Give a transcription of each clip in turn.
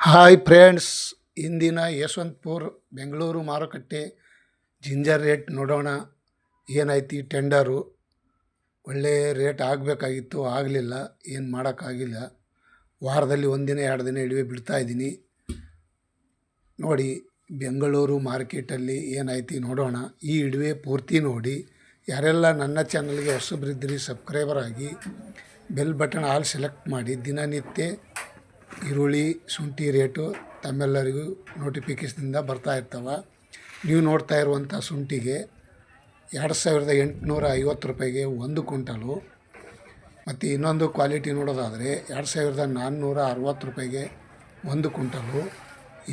Hi friends ಇಂದಿನ ಯಶವಂತಪುರ, ಬೆಂಗಳೂರು ಮಾರುಕಟ್ಟೆ ginger rate ನೋಡೋಣ. ಏನಾಯ್ತು ಟೆಂಡರು ಒಳ್ಳೆ ರೇಟ್ ಆಗಬೇಕಾಗಿತ್ತು, ಆಗಲಿಲ್ಲ, ಏನು ಮಾಡೋಕ್ಕಾಗಿಲ್ಲ. ವಾರದಲ್ಲಿ ಒಂದಿನ ಎರಡು ದಿನ ಇಳಿವೆ ಬಿಡ್ತಾ ಇದ್ದೀನಿ. ನೋಡಿ, ಬೆಂಗಳೂರು ಮಾರ್ಕೆಟಲ್ಲಿ ಏನಾಯ್ತು ನೋಡೋಣ. ಈ ಇಡುವೆ ಪೂರ್ತಿ ನೋಡಿ. ಯಾರೆಲ್ಲ ನನ್ನ ಚಾನಲ್ಗೆ ಹೊಸಬ್ರಿದ್ದೀರಿ ಸಬ್ಸ್ಕ್ರೈಬರ್ ಆಗಿ ಬೆಲ್ ಬಟನ್ ಆಲ್ ಸೆಲೆಕ್ಟ್ ಮಾಡಿ, ದಿನನಿತ್ಯ ಈರುಳ್ಳಿ, ಶುಂಠಿ ರೇಟು ತಮ್ಮೆಲ್ಲರಿಗೂ ನೋಟಿಫಿಕೇಷನಿಂದ ಬರ್ತಾ ಇರ್ತವೆ. ನೀವು ನೋಡ್ತಾ ಇರುವಂಥ ಶುಂಠಿಗೆ ಎರಡು ಸಾವಿರದ ಎಂಟುನೂರ ಐವತ್ತು ರೂಪಾಯಿಗೆ ಒಂದು ಕ್ವಿಂಟಲು, ಮತ್ತು ಇನ್ನೊಂದು ಕ್ವಾಲಿಟಿ ನೋಡೋದಾದರೆ ಎರಡು ಸಾವಿರದ ನಾನ್ನೂರ ಅರವತ್ತು ರೂಪಾಯಿಗೆ ಒಂದು ಕ್ವಿಂಟಲು.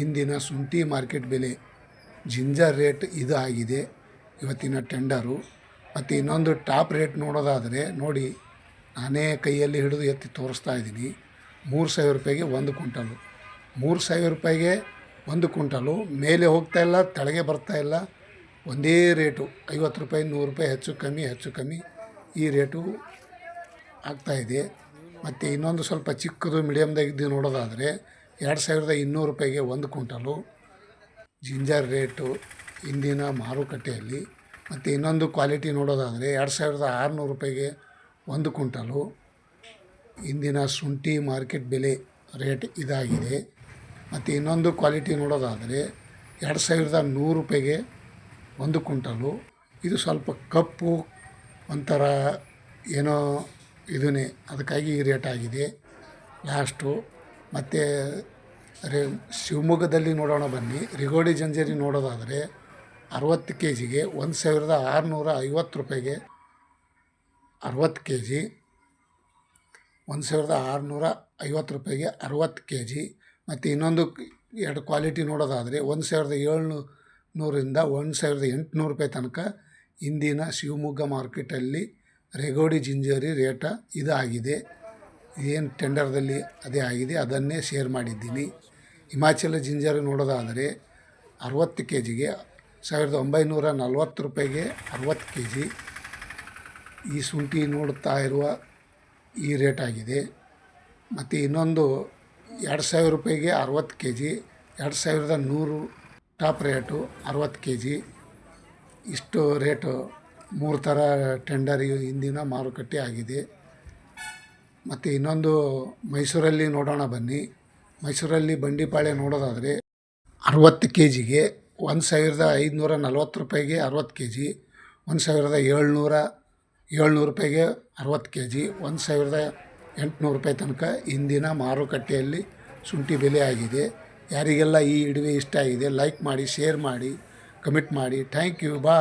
ಇಂದಿನ ಶುಂಠಿ ಮಾರ್ಕೆಟ್ ಬೆಲೆ ಜಿಂಜರ್ ರೇಟ್ ಇದು ಆಗಿದೆ. ಇವತ್ತಿನ ಟೆಂಡರು ಮತ್ತು ಇನ್ನೊಂದು ಟಾಪ್ ರೇಟ್ ನೋಡೋದಾದರೆ ನೋಡಿ, ನಾನೇ ಕೈಯಲ್ಲಿ ಹಿಡಿದು ಎತ್ತಿ ತೋರಿಸ್ತಾ ಇದ್ದೀನಿ. ಮೂರು ಸಾವಿರ ರೂಪಾಯಿಗೆ ಒಂದು ಕ್ವಿಂಟಲು. ಮೂರು ಸಾವಿರ ರೂಪಾಯಿಗೆ ಒಂದು ಕ್ವಿಂಟಲು. ಮೇಲೆ ಹೋಗ್ತಾ ಇಲ್ಲ, ಕೆಳಗೆ ಬರ್ತಾ ಇಲ್ಲ. ಒಂದೇ ರೇಟು. ಐವತ್ತು ರೂಪಾಯಿ, ನೂರು ರೂಪಾಯಿ ಹೆಚ್ಚು ಕಮ್ಮಿ ಹೆಚ್ಚು ಕಮ್ಮಿ ಈ ರೇಟು ಆಗ್ತಾಯಿದೆ ಮತ್ತು ಇನ್ನೊಂದು ಸ್ವಲ್ಪ ಚಿಕ್ಕದು ಮೀಡಿಯಮ್ದಾಗಿದ್ದು ನೋಡೋದಾದರೆ ಎರಡು ಸಾವಿರದ ಇನ್ನೂರು ರೂಪಾಯಿಗೆ ಒಂದು ಕ್ವಿಂಟಲು. ಜಿಂಜರ್ ರೇಟು ಇಂದಿನ ಮಾರುಕಟ್ಟೆಯಲ್ಲಿ. ಮತ್ತು ಇನ್ನೊಂದು ಕ್ವಾಲಿಟಿ ನೋಡೋದಾದರೆ ಎರಡು ಸಾವಿರದ ಆರುನೂರು ರೂಪಾಯಿಗೆ ಒಂದು ಕ್ವಿಂಟಲು. ಇಂದಿನ ಶುಂಠಿ ಮಾರ್ಕೆಟ್ ಬೆಲೆ ರೇಟ್ ಇದಾಗಿದೆ. ಮತ್ತು ಇನ್ನೊಂದು ಕ್ವಾಲಿಟಿ ನೋಡೋದಾದರೆ ಎರಡು ಸಾವಿರದ ನೂರು ರೂಪಾಯಿಗೆ ಒಂದು ಕುಂಟಲು ಇದು ಸ್ವಲ್ಪ ಕಪ್ಪು, ಒಂಥರ ಏನೋ ಇದನ್ನೇ ಅದಕ್ಕಾಗಿ ಈ ರೇಟ್ ಆಗಿದೆ. ಲಾಸ್ಟು ಮತ್ತು ರೇ ಶಿವಮೊಗ್ಗದಲ್ಲಿ ನೋಡೋಣ ಬನ್ನಿ. ರಿಗೋಡಿ ಜಂಜರಿ ನೋಡೋದಾದರೆ ಅರವತ್ತು ಕೆ ಜಿಗೆ ಒಂದು ಸಾವಿರದ ಆರುನೂರ ಐವತ್ತು ರೂಪಾಯಿಗೆ ಅರವತ್ತು ಕೆ ಜಿ ಒಂದು ಸಾವಿರದ ಆರುನೂರ ಐವತ್ತು ರೂಪಾಯಿಗೆ ಅರವತ್ತು ಕೆ ಜಿ ಮತ್ತು ಇನ್ನೊಂದು ಎರಡು ಕ್ವಾಲಿಟಿ ನೋಡೋದಾದರೆ ಒಂದು ಸಾವಿರದ ಏಳ್ನೂ ನೂರಿಂದ ಒಂದು ಸಾವಿರದ ಎಂಟುನೂರು ರೂಪಾಯಿ ತನಕ ಇಂದಿನ ಶಿವಮೊಗ್ಗ ಮಾರ್ಕೆಟಲ್ಲಿ ರೆಗೋಡಿ ಜಿಂಜರಿ ರೇಟ ಇದು ಆಗಿದೆ ಏನು ಟೆಂಡರ್ದಲ್ಲಿ ಅದೇ ಆಗಿದೆ, ಅದನ್ನೇ ಶೇರ್ ಮಾಡಿದ್ದೀನಿ. ಹಿಮಾಚಲ ಜಿಂಜರಿ ನೋಡೋದಾದರೆ ಅರವತ್ತು ಕೆ ಜಿಗೆ ಸಾವಿರದ ಒಂಬೈನೂರ ನಲ್ವತ್ತು ರೂಪಾಯಿಗೆ ಅರವತ್ತು ಕೆ ಜಿ ಈ ಶುಂಠಿ ನೋಡುತ್ತಾ ಇರುವ ಈ ರೇಟ್ ಆಗಿದೆ. ಮತ್ತು ಇನ್ನೊಂದು ಎರಡು ಸಾವಿರ ರೂಪಾಯಿಗೆ ಅರವತ್ತು ಕೆ ಜಿ ಎರಡು ಸಾವಿರದ ನೂರು ಟಾಪ್ ರೇಟು ಅರವತ್ತು ಕೆ ಜಿ ಇಷ್ಟು ರೇಟು ಮೂರು ಥರ ಟೆಂಡರ್ ಇಂದಿನ ಮಾರುಕಟ್ಟೆ ಆಗಿದೆ. ಮತ್ತು ಇನ್ನೊಂದು ಮೈಸೂರಲ್ಲಿ ನೋಡೋಣ ಬನ್ನಿ. ಮೈಸೂರಲ್ಲಿ ಬಂಡಿಪಾಳೆ ನೋಡೋದಾದರೆ ಅರವತ್ತು ಕೆ ಜಿಗೆ ಒಂದು ಸಾವಿರದ ಐದುನೂರ ನಲ್ವತ್ತು ರೂಪಾಯಿಗೆ ಅರವತ್ತು ಕೆ ಜಿ ಒಂದು ಸಾವಿರದ ಏಳ್ನೂರ ಏಳ್ನೂರು ರೂಪಾಯಿಗೆ ಅರವತ್ತು ಕೆ ಜಿ ಒಂದು ಸಾವಿರದ ಎಂಟುನೂರು ರೂಪಾಯಿ ತನಕ ಇಂದಿನ ಮಾರುಕಟ್ಟೆಯಲ್ಲಿ ಶುಂಠಿ ಬೆಲೆ ಆಗಿದೆ. ಯಾರಿಗೆಲ್ಲ ಈ ಇಡುವೆ ಇಷ್ಟ ಆಗಿದೆ ಲೈಕ್ ಮಾಡಿ ಶೇರ್ ಮಾಡಿ ಕಮೆಂಟ್ ಮಾಡಿ. ಥ್ಯಾಂಕ್ ಯು ಬಾ